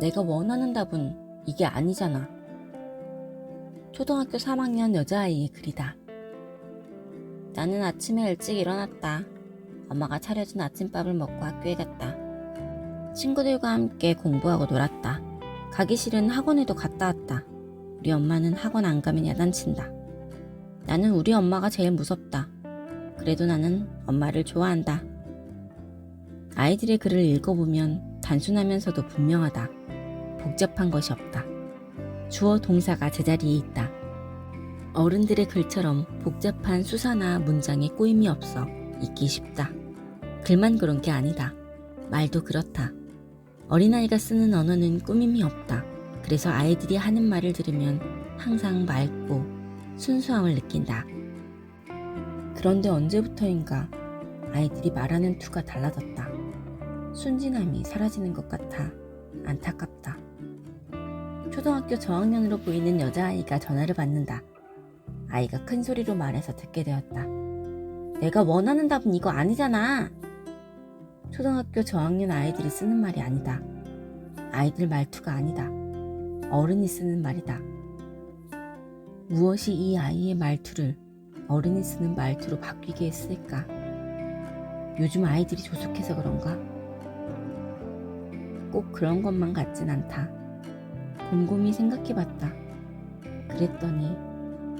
내가 원하는 답은 이게 아니잖아. 초등학교 3학년 여자아이의 글이다. 나는 아침에 일찍 일어났다. 엄마가 차려준 아침밥을 먹고 학교에 갔다. 친구들과 함께 공부하고 놀았다. 가기 싫은 학원에도 갔다 왔다. 우리 엄마는 학원 안 가면 야단친다. 나는 우리 엄마가 제일 무섭다. 그래도 나는 엄마를 좋아한다. 아이들의 글을 읽어보면 단순하면서도 분명하다. 복잡한 것이 없다. 주어 동사가 제자리에 있다. 어른들의 글처럼 복잡한 수사나 문장에 꼬임이 없어 읽기 쉽다. 글만 그런 게 아니다. 말도 그렇다. 어린아이가 쓰는 언어는 꾸밈이 없다. 그래서 아이들이 하는 말을 들으면 항상 맑고 순수함을 느낀다. 그런데 언제부터인가 아이들이 말하는 투가 달라졌다. 순진함이 사라지는 것 같아 안타깝다. 초등학교 저학년으로 보이는 여자아이가 전화를 받는다. 아이가 큰 소리로 말해서 듣게 되었다. 내가 원하는 답은 이거 아니잖아. 초등학교 저학년 아이들이 쓰는 말이 아니다. 아이들 말투가 아니다. 어른이 쓰는 말이다. 무엇이 이 아이의 말투를 어른이 쓰는 말투로 바뀌게 했을까? 요즘 아이들이 조숙해서 그런가? 꼭 그런 것만 같진 않다. 곰곰이 생각해 봤다. 그랬더니,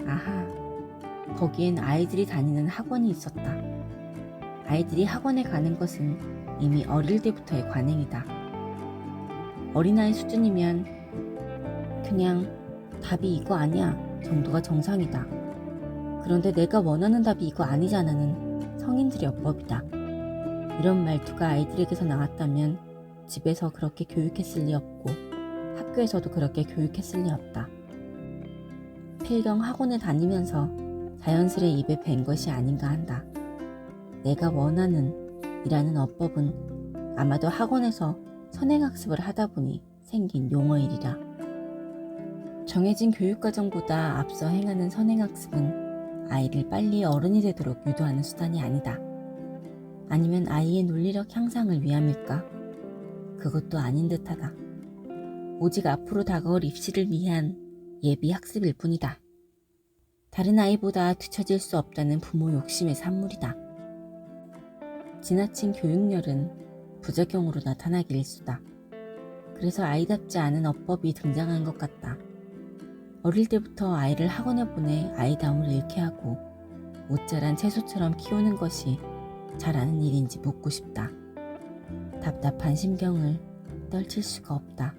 아하, 거기엔 아이들이 다니는 학원이 있었다. 아이들이 학원에 가는 것은 이미 어릴 때부터의 관행이다. 어린아이 수준이면 그냥 답이 이거 아니야 정도가 정상이다. 그런데 내가 원하는 답이 이거 아니잖아는 성인들의 어법이다. 이런 말투가 아이들에게서 나왔다면 집에서 그렇게 교육했을 리 없고 학교에서도 그렇게 교육했을 리 없다. 필경 학원에 다니면서 자연스레 입에 밴 것이 아닌가 한다. 내가 원하는 이라는 어법은 아마도 학원에서 선행학습을 하다 보니 생긴 용어일이라. 정해진 교육과정보다 앞서 행하는 선행학습은 아이를 빨리 어른이 되도록 유도하는 수단이 아니다. 아니면 아이의 논리력 향상을 위함일까? 그것도 아닌 듯하다. 오직 앞으로 다가올 입시를 위한 예비 학습일 뿐이다. 다른 아이보다 뒤처질 수 없다는 부모 욕심의 산물이다. 지나친 교육열은 부작용으로 나타나기 일수다. 그래서 아이답지 않은 어법이 등장한 것 같다. 어릴 때부터 아이를 학원에 보내 아이다움을 잃게 하고 못 자란 채소처럼 키우는 것이 잘하는 일인지 묻고 싶다. 답답한 심경을 떨칠 수가 없다.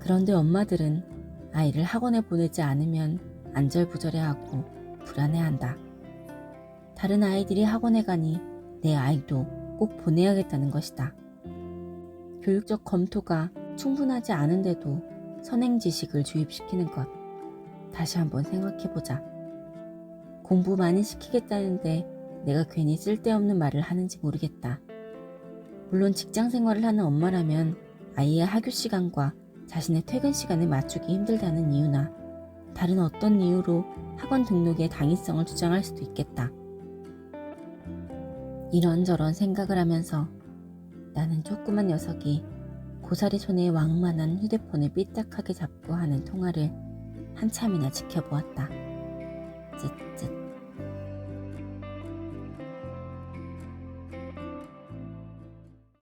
그런데 엄마들은 아이를 학원에 보내지 않으면 안절부절해하고 불안해한다. 다른 아이들이 학원에 가니 내 아이도 꼭 보내야겠다는 것이다. 교육적 검토가 충분하지 않은데도 선행 지식을 주입시키는 것. 다시 한번 생각해보자. 공부 많이 시키겠다는데 내가 괜히 쓸데없는 말을 하는지 모르겠다. 물론 직장 생활을 하는 엄마라면 아이의 학교 시간과 자신의 퇴근 시간에 맞추기 힘들다는 이유나 다른 어떤 이유로 학원 등록의 당위성을 주장할 수도 있겠다. 이런저런 생각을 하면서 나는 조그만 녀석이 고사리 손에 왕만한 휴대폰을 삐딱하게 잡고 하는 통화를 한참이나 지켜보았다. 쯧쯧.